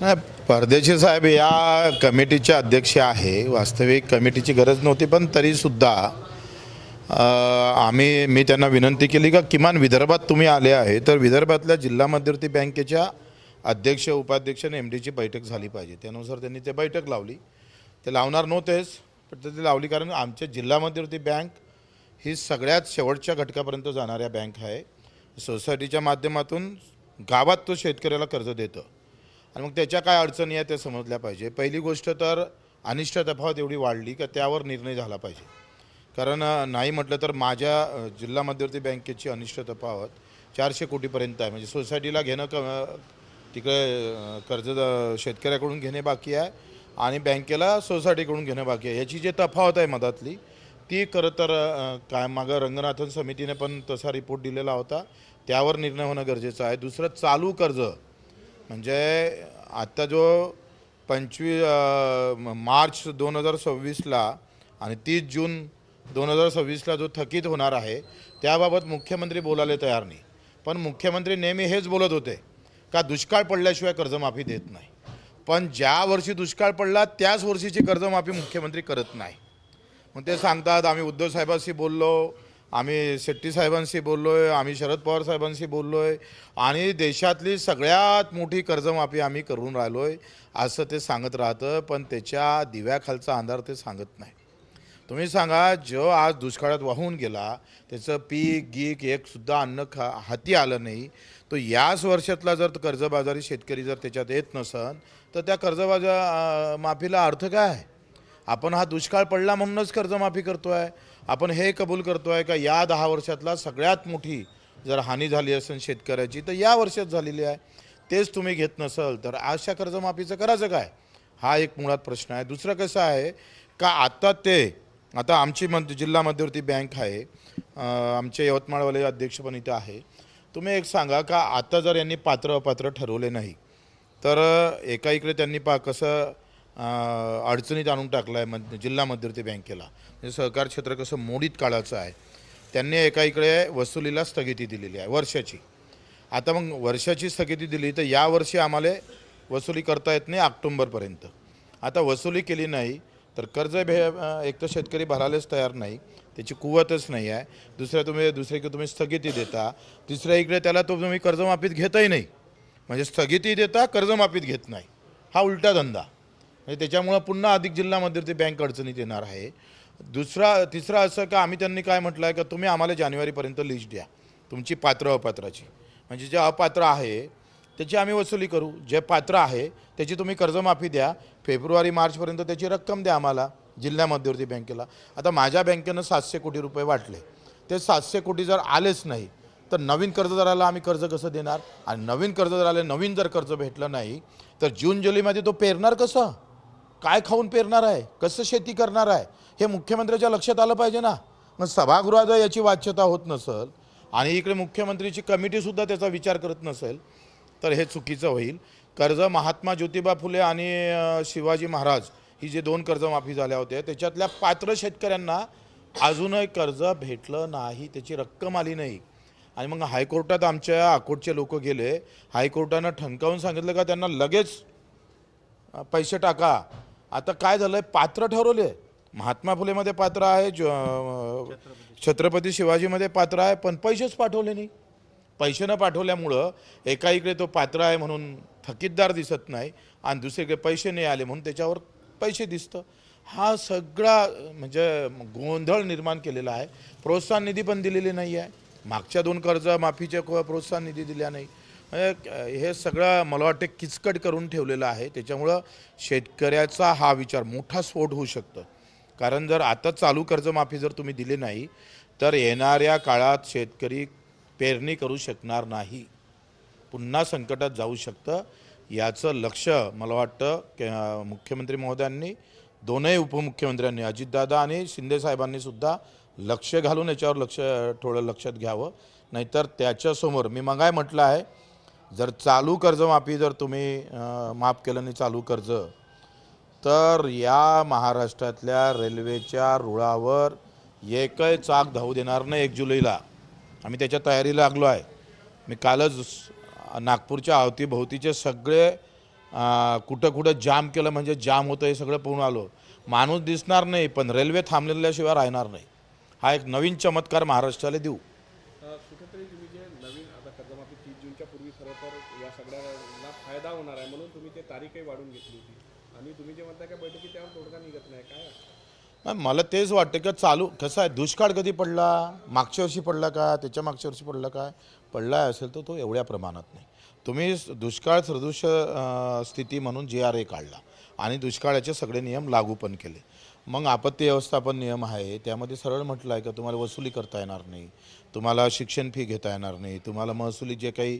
नाही परदेशी साहेब या कमिटीचे अध्यक्ष आहे. वास्तविक कमिटीची गरज नव्हती पण तरीसुद्धा आम्ही मी त्यांना विनंती केली का किमान विदर्भात तुम्ही आले आहे तर विदर्भातल्या जिल्हा मध्यवर्ती बँकेच्या अध्यक्ष उपाध्यक्ष आणि एम डीची बैठक झाली पाहिजे. त्यानुसार त्यांनी ते बैठक लावली. ते लावणार नव्हतेच पण ते लावली कारण आमच्या जिल्हा मध्यवर्ती बँक ही सगळ्यात शेवटच्या घटकापर्यंत जाणाऱ्या बँक आहे. सोसायटीच्या माध्यमातून गावात तो शेतकऱ्याला कर्ज देतं. आणि मग त्याच्या काय अडचणी आहेत त्या समजल्या पाहिजे. पहिली गोष्ट तर अनिष्ट तफावत एवढी वाढली का त्यावर निर्णय झाला पाहिजे. कारण नाही म्हटलं तर माझ्या जिल्हा मध्यवर्ती बँकेची अनिष्ट तफावत चारशे कोटीपर्यंत आहे. म्हणजे सोसायटीला घेणं क तिकडे कर्ज शेतकऱ्याकडून घेणे बाकी आहे आणि बँकेला सोसायटीकडून घेणं बाकी आहे. याची जी तफावत आहे मधातली ती खरं तर काय मागं रंगनाथन समितीने पण तसा रिपोर्ट दिलेला होता. त्यावर निर्णय होणं गरजेचं आहे. दुसरं चालू कर्ज. म्हणजे आत्ता जो पंचवीस मार्च दोन हजार सव्वीसला आणि तीस जून दोन हजार सव्वीसला जो थकीत होणार आहे त्याबाबत मुख्यमंत्री बोलायला तयार नाही. पण मुख्यमंत्री नेहमी हेच बोलत होते का दुष्काळ पडल्याशिवाय कर्जमाफी देत नाही. पण ज्या वर्षी दुष्काळ पडला त्याच वर्षीची कर्जमाफी मुख्यमंत्री करत नाही. मग ते सांगतात आम्ही उद्धवसाहेबाशी बोललो आम्ही शेट्टी साहेबांशी बोललो आहे आम्ही शरद पवार साहेबांशी बोललो आहे आणि देशातली सगळ्यात मोठी कर्जमाफी आम्ही करून राहिलो आहे असं ते सांगत राहतं पण त्याच्या दिव्याखालचा अंधार ते सांगत नाही. तुम्ही सांगा जो आज दुष्काळात वाहून गेला त्याचं पीक गीक एकसुद्धा अन्न खा हाती आलं नाही तो याच वर्षातला जर कर्जबाजारी शेतकरी जर त्याच्यात येत नसन तर त्या कर्जबाजा माफीला अर्थ काय आहे? आपण हा दुष्काळ पडला म्हणूनच कर्जमाफी करतो आहे आपण हे कबूल करतो आहे का या दहा वर्षातला सगळ्यात मोठी जर हानी झाली असेल शेतकऱ्याची तर या वर्षात झालेली आहे. तेच तुम्ही घेत नसाल तर अशा कर्जमाफीचं करायचं काय? हा एक मुळात प्रश्न आहे. दुसरं कसं आहे का आता ते आता आमची मध्य जिल्हा मध्यवर्ती बँक आहे आमचे यवतमाळवाले अध्यक्ष पण इथे आहे. तुम्ही एक सांगा का आता जर यांनी पात्र अपात्र ठरवले नाही तर एका इकडे त्यांनी पा कसं अडचणीत आणून टाकला आहे मध्य जिल्हा मध्यवर्ती बँकेला. म्हणजे सहकार क्षेत्र कसं मोडीत काढायचं आहे त्यांनी एका इकडे वसुलीला स्थगिती दिलेली आहे वर्षाची. आता मग वर्षाची स्थगिती दिली तर यावर्षी आम्हाला वसुली करता येत नाही ऑक्टोंबरपर्यंत आता वसुली केली नाही तर कर्ज भे एक तर शेतकरी भरायलाच तयार नाही त्याची कुवतच नाही आहे. दुसऱ्या तुम्ही दुसरीकडे तुम्ही स्थगिती देता तिसऱ्या इकडे त्याला तो तुम्ही कर्जमाफीत घेताही नाही. म्हणजे स्थगिती देता कर्जमाफीत घेत नाही. हा उलटा धंदा. म्हणजे त्याच्यामुळं पुन्हा अधिक जिल्हा मध्यवर्ती बँक अडचणीत येणार आहे. दुसरा तिसरा असं का आम्ही त्यांनी काय म्हटलं आहे का तुम्ही आम्हाला जानेवारीपर्यंत लिस्ट द्या. तुमची पात्र अपात्राची. म्हणजे जे अपात्र आहे त्याची आम्ही वसुली करू. जे पात्र आहे त्याची तुम्ही कर्जमाफी द्या. फेब्रुवारी मार्चपर्यंत त्याची रक्कम द्या आम्हाला जिल्हा मध्यवर्ती बँकेला. आता माझ्या बँकेनं सातशे कोटी रुपये वाटले. ते सातशे कोटी जर आलेच नाही तर नवीन कर्जदाराला आम्ही कर्ज कसं देणार? आणि नवीन कर्जदाराला नवीन जर कर्ज भेटलं नाही तर जून जुलैमध्ये तो पेरणार कसं? काय खाऊन पेरणार आहे? कसं शेती करणार आहे? हे मुख्यमंत्र्याच्या लक्षात आलं पाहिजे ना. मग सभागृहात याची वाच्यता होत नसेल आणि इकडे मुख्यमंत्रीची कमिटीसुद्धा त्याचा विचार करत नसेल तर हे चुकीचं होईल. कर्ज महात्मा ज्योतिबा फुले आणि शिवाजी महाराज ही जे दोन कर्जमाफी झाल्या होत्या त्याच्यातल्या पात्र शेतकऱ्यांना अजूनही कर्ज भेटलं नाही त्याची रक्कम आली नाही. आणि मग हायकोर्टात आमच्या अकोटचे लोक गेले. हायकोर्टानं ठणकावून सांगितलं का त्यांना लगेच पैसे टाका. आता काय झालं आहे पात्र ठरवले. महात्मा फुलेमध्ये पात्र आहे ज- छत्रपती शिवाजीमध्ये पात्र आहे पण पैसेच पाठवले नाही. पैसे न पाठवल्यामुळं एका इकडे तो पात्र आहे म्हणून थकीतदार दिसत नाही आणि दुसरीकडे पैसे नाही आले म्हणून त्याच्यावर पैसे दिसतं. हा सगळा म्हणजे गोंधळ निर्माण केलेला आहे. प्रोत्साहन निधी पण दिलेली नाही आहे मागच्या दोन कर्ज माफीचे को- प्रोत्साहन निधी दिल्या नाही. म्हणजे हे सगळं मला वाटतं किचकट करून ठेवलेलं आहे. त्याच्यामुळं शेतकऱ्याचा हा विचार मोठा स्फोट होऊ शकतो. कारण जर आता चालू कर्जमाफी जर तुम्ही दिली नाही तर येणाऱ्या काळात शेतकरी पेरणी करू शकणार नाही. पुन्हा संकटात जाऊ शकतं. याचं लक्ष मला वाटतं मुख्यमंत्री महोदयांनी दोनही उपमुख्यमंत्र्यांनी अजितदादा आणि शिंदेसाहेबांनी सुद्धा लक्ष घालून याच्यावर लक्ष थोडं लक्षात घ्यावं. नाहीतर त्याच्यासमोर मी मगाय म्हटलं आहे जर चालू कर्जमाफी जर तुम्ही माफ केलं नाही चालू कर्ज तर या महाराष्ट्रातल्या रेल्वेच्या रुळावर एकही चाक धावू देणार नाही एक जुलैला. आम्ही त्याच्या तयारीला लागलो आहे. मी कालच नागपूरच्या अवतीभोवतीचे सगळे कुठं कुठं जाम केलं म्हणजे जाम होतं हे सगळं पाहून आलो. माणूस दिसणार नाही पण रेल्वे थांबलेल्याशिवाय राहणार नाही. हा एक नवीन चमत्कार महाराष्ट्राला देऊ. फायदा होणार आहे म्हणून तुम्ही ते तारीखही वाढून घेतली होती. आणि तुम्ही जे म्हणता का बैठकी त्यावर तोडगा निघत नाही काय? मला तेच वाटतं की चालू कसं आहे दुष्काळ कधी पडला? मागच्या वर्षी पडला का? त्याच्या मागच्या वर्षी पडला काय पडला असेल तर तो एवढ्या प्रमाणात नाही. तुम्ही दुष्काळ सदृश स्थिती म्हणून जी आर ए काढला आणि दुष्काळाचे सगळे नियम लागू पण केले. मग आपत्ती व्यवस्थापन नियम आहे. त्यामध्ये सरळ म्हटलं आहे का तुम्हाला वसुली करता येणार नाही. तुम्हाला शिक्षण फी घेता येणार नाही. तुम्हाला महसुली जे काही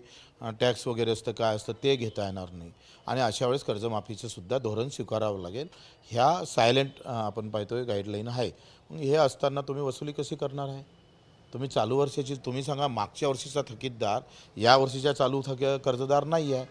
टॅक्स वगैरे असतं काय असतं ते घेता येणार नाही. आणि अशा वेळेस कर्जमाफीचं सुद्धा धोरण स्वीकारावं लागेल. ह्या सायलेंट आपण पाहतोय गाईडलाईन आहे. मग हे असताना तुम्ही वसुली कशी करणार आहे? तुम्ही चालू वर्षाची तुम्ही सांगा मागच्या वर्षीचा थकीतदार या वर्षीच्या चालू थक कर्जदार नाही आहे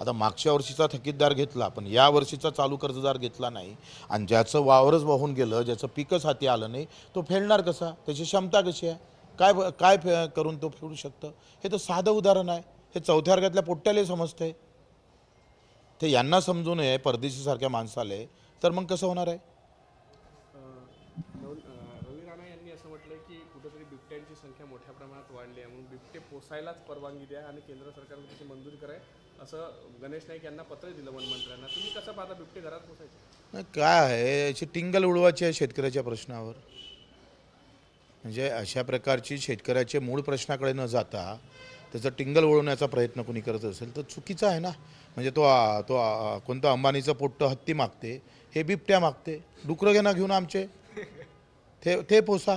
आता मागच्या वर्षीचा थकीतदार घेतला पण या वर्षीचा चालू कर्जदार घेतला नाही. आणि ज्याचं वावरच वाहून गेलं ज्याचं पिकच हाती आलं नाही तो फेडणार कसा? त्याची क्षमता कशी आहे? काय काय फे करून तो फेडू शकतं? हे तर साधं उदाहरण आहे. हे चौथ्या वर्गातल्या पोट्ट्याला आहे ते यांना समजू नये परदेशीसारख्या माणसाले. तर मग कसं होणार आहे? कुठेतरी बिबट्यांची संख्या मोठ्या प्रमाणात वाढली आहे. म्हणून बिबटे पोसायलाच परवानगी द्या आणि केंद्र सरकारने त्याची मंजुरी कराय. असं गणेश नाईक यांना पत्र दिलं वनमंत्र्यांना तुम्ही कसं पाहता बिबटे घरात पोसायचे? नाही काय आहे? याची टिंगल उडवायची आहे शेतकऱ्याच्या प्रश्नावर. म्हणजे अशा प्रकारची शेतकऱ्याचे मूळ प्रश्नाकडे न जाता त्याचं टिंगल उडवण्याचा प्रयत्न कोणी करत असेल तर चुकीचं आहे ना? म्हणजे तो आ- तो आ- कोणतं अंबानीचं पोट्ट हत्ती मागते हे बिबट्या मागते. डुकरं घेणं घेऊन आमचे. ते ते पोसा.